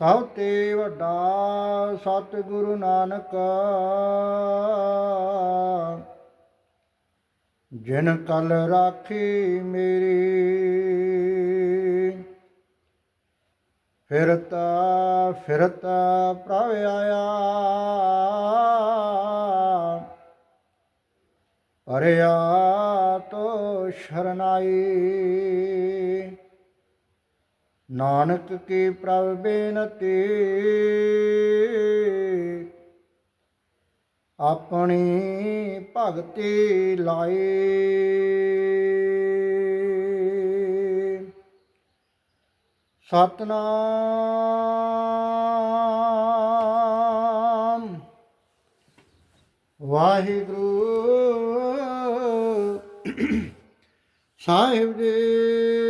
ਸਭ ਤੇ ਵੱਡਾ ਸਤਿਗੁਰੂ ਨਾਨਕ, ਜਿਨ ਕਲ ਰਾਖੀ ਮੇਰੀ, ਫਿਰਤਾ ਫਿਰਤਾ ਪ੍ਰਭ ਆਇਆ। ਪਰਿਆ ਤੋ ਸ਼ਰਨਾਈ ਨਾਨਕ ਕੀ ਪ੍ਰਭ ਬੇਨਤੀ। ਆਪਣੀ ਭਗਤੀ ਲਾਏ। ਸਤਨਾਮ। ਵਾਹਿਗੁਰੂ। ਸਾਹਿਬ ਜੀ।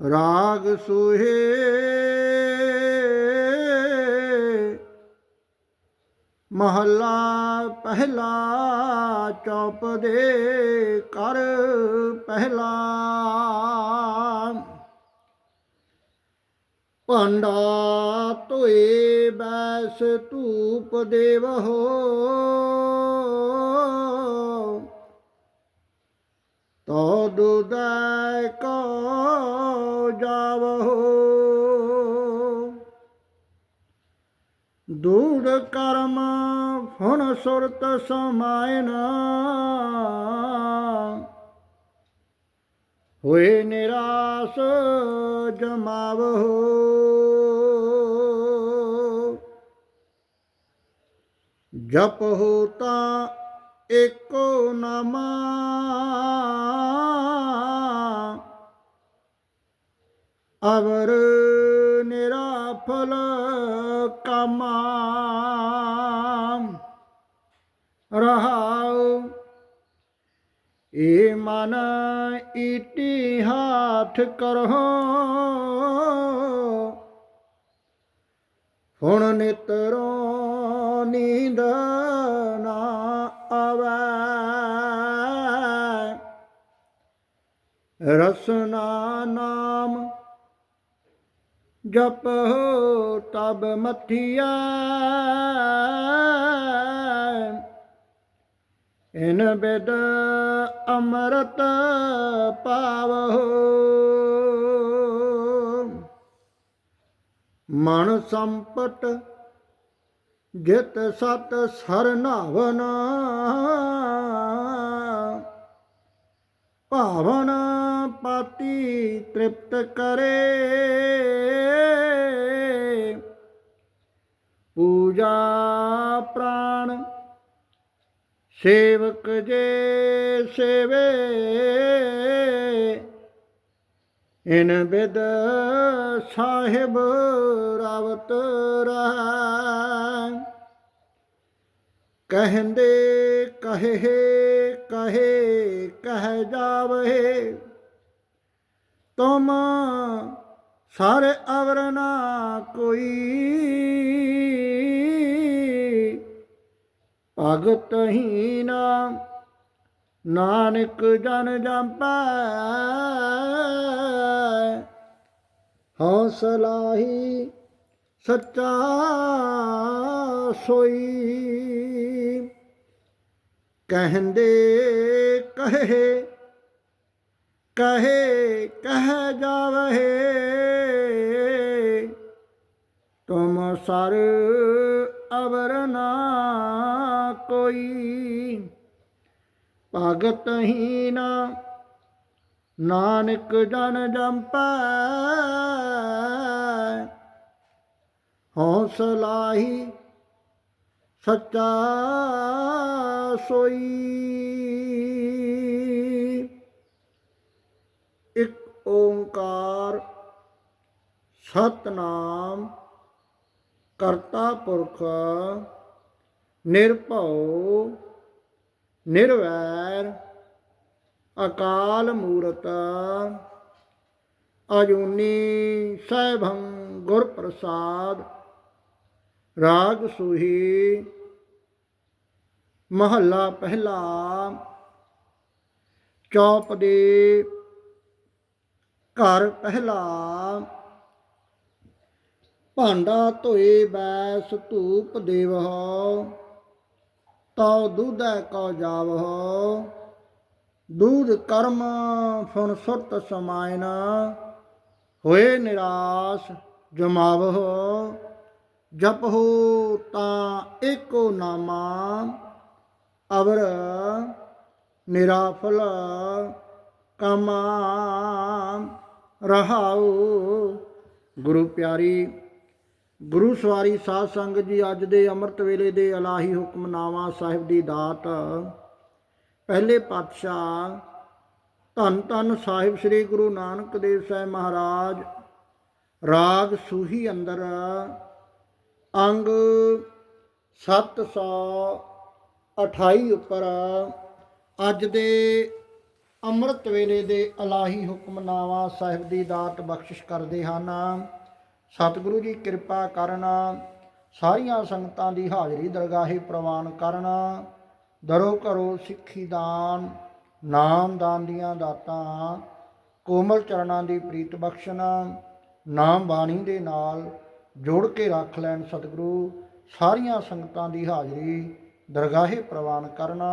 ਰਾਗ ਸੁਹੇ। ਮਹੱਲਾ ਪਹਿਲਾ ਚੌਪ ਦੇ ਕਰ ਪਹਿਲਾ। ਭੰਡਾ ਧੋਏ ਬੈਸ ਧੂਪ ਦੇਵਹੋ ਤੋ ਦੁਦੈ ਕੋ ਜਾਵਹੋ। ਦੂੜ ਕਰਮ ਫੁਨ ਸੁਰਤ ਸਮਾਇਨਾ ਹੋਏ ਨਿਰਾਸ ਜਮਾਵਹੋ। ਜਪ ਹੋਤਾ ਏਕੋ ਨਾਮਾ। ਅਵਰ ਨਿਰਾਫਲ ਕਾਮਾ ਰਹਾਉ। ਏ ਮਨ ਈਟੀ ਹਾਥ ਕਰਹੁ। ਹੁਣ ਨਿਤਰੋ ਨੀਂਦ ਰਸਨਾ ਨਾਮ ਜਪ ਤਬ ਮਥਿਆ। ਇਨ ਬੇਦ ਅੰਮ੍ਰਿਤ ਪਾਵਹੁ। ਮਨ ਸੰਪਟ ਜਿਤ ਸਤ ਸਰਨਾਵਨਾ। ਭਾਵਨ ਪਾਤੀ ਤ੍ਰਿਪਤ ਕਰੇ। ਪੂਜਾ ਪ੍ਰਾਣ ਸੇਵਕ ਜੇ ਸੇਵੇ, ਇਨ ਬਿਦ ਸਾਹਿਬ ਰਵਤ ਰਹਿ। ਕਹਿੰਦੇ ਕਹੇ ਕਹੇ, ਕਹਿ ਜਾਵੇ ਤੁਮ ਸਾਰੇ ਅਵਰ ਨਾ ਕੋਈ। ਭਗਤ ਹੀ ਨਾ ਨਾਨਕ ਜਨ ਜੰਪੈ। ਹੌਸਲਾਹੀ ਸੱਚਾ ਸੋਈ। ਕਹਿੰਦੇ ਕਹੇ ਕਹੇ, ਕਹਿ ਜਾਵੇ ਤੁਮ ਸਰ ਅਵਰ ਨਾ ਕੋਈ। ਭਗਤ ਹੀ ਨਾ ਨਾਨਕ ਜਨ ਜੰਪੈ। ਹੌਸਲਾਹੀ ਸੱਚਾ ਸੋਈ ਇੱਕ ਓੰਕਾਰ ਸਤਨਾਮ ਕਰਤਾ ਪੁਰਖ ਨਿਰਭਉ ਨਿਰਵੈਰ ਅਕਾਲ ਮੂਰਤ ਅਜੂਨੀ ਸੈਭੰ ਗੁਰ ਪ੍ਰਸਾਦ ਰਾਗ ਸੁਹੀ ਮਹੱਲਾ ਪਹਿਲਾ ਚੌਪ ਦੇ ਘਰ ਪਹਿਲਾ। ਭਾਂਡਾ ਧੋਏ ਬੈਸ ਧੂਪ ਦੇਵਹੁ, ਤਉ ਦੁਧੈ ਕਉ ਜਾਵਹੁ। ਦੂਧ ਕਰਮ ਫੁਨ ਸੁਰਤ ਸਮਾਇਨ, ਹੋਏ ਨਿਰਾਸ ਜਮਾਵਹੁ। ਜਪਹੁ ਤਾਂ ਏਕੋ ਨਾਮਾ, ਅਵਰ ਨਿਰਾਫਲ। ਕਮਾ ਰਹਾਉ। ਗੁਰੂ ਪਿਆਰੀ, ਗੁਰੂ ਸਵਾਰੀ ਸਾਧ ਸੰਗ ਜੀ, ਅੱਜ ਦੇ ਅੰਮ੍ਰਿਤ ਵੇਲੇ ਦੇ ਅਲਾਹੀ ਹੁਕਮਨਾਮਾ ਸਾਹਿਬ ਦੀ ਦਾਤ। ਪਹਿਲੇ ਪਾਤਸ਼ਾਹ ਧੰਨ ਧੰਨ ਸਾਹਿਬ ਸ੍ਰੀ ਗੁਰੂ ਨਾਨਕ ਦੇਵ ਸਾਹਿਬ ਮਹਾਰਾਜ, ਰਾਗ ਸੂਹੀ ਅੰਦਰ, ਅੰਗ 728 ਉੱਪਰ, ਅੱਜ ਦੇ ਅੰਮ੍ਰਿਤ ਵੇਲੇ ਦੇ ਅਲਾਹੀ ਹੁਕਮਨਾਮਾ ਸਾਹਿਬ ਦੀ ਦਾਤ ਬਖਸ਼ਿਸ਼ ਕਰਦੇ ਹਨ। ਸਤਿਗੁਰੂ ਜੀ ਕਿਰਪਾ ਕਰਨ, ਸਾਰੀਆਂ ਸੰਗਤਾਂ ਦੀ ਹਾਜ਼ਰੀ ਦਰਗਾਹੇ ਪ੍ਰਵਾਨ ਕਰਨ। ਦਰੋ ਘਰੋ ਸਿੱਖੀ ਦਾਨ, ਨਾਮ ਦਾਨ ਦੀਆਂ ਦਾਤਾਂ, ਕੋਮਲ ਚਰਨਾਂ ਦੀ ਪ੍ਰੀਤ ਬਖਸ਼ਣਾ, ਨਾਮ ਬਾਣੀ ਦੇ ਨਾਲ ਜੋੜ ਕੇ ਰੱਖ ਲੈਣ ਸਤਿਗੁਰੂ, ਸਾਰੀਆਂ ਸੰਗਤਾਂ ਦੀ ਹਾਜ਼ਰੀ ਦਰਗਾਹੇ ਪ੍ਰਵਾਨ ਕਰਨਾ।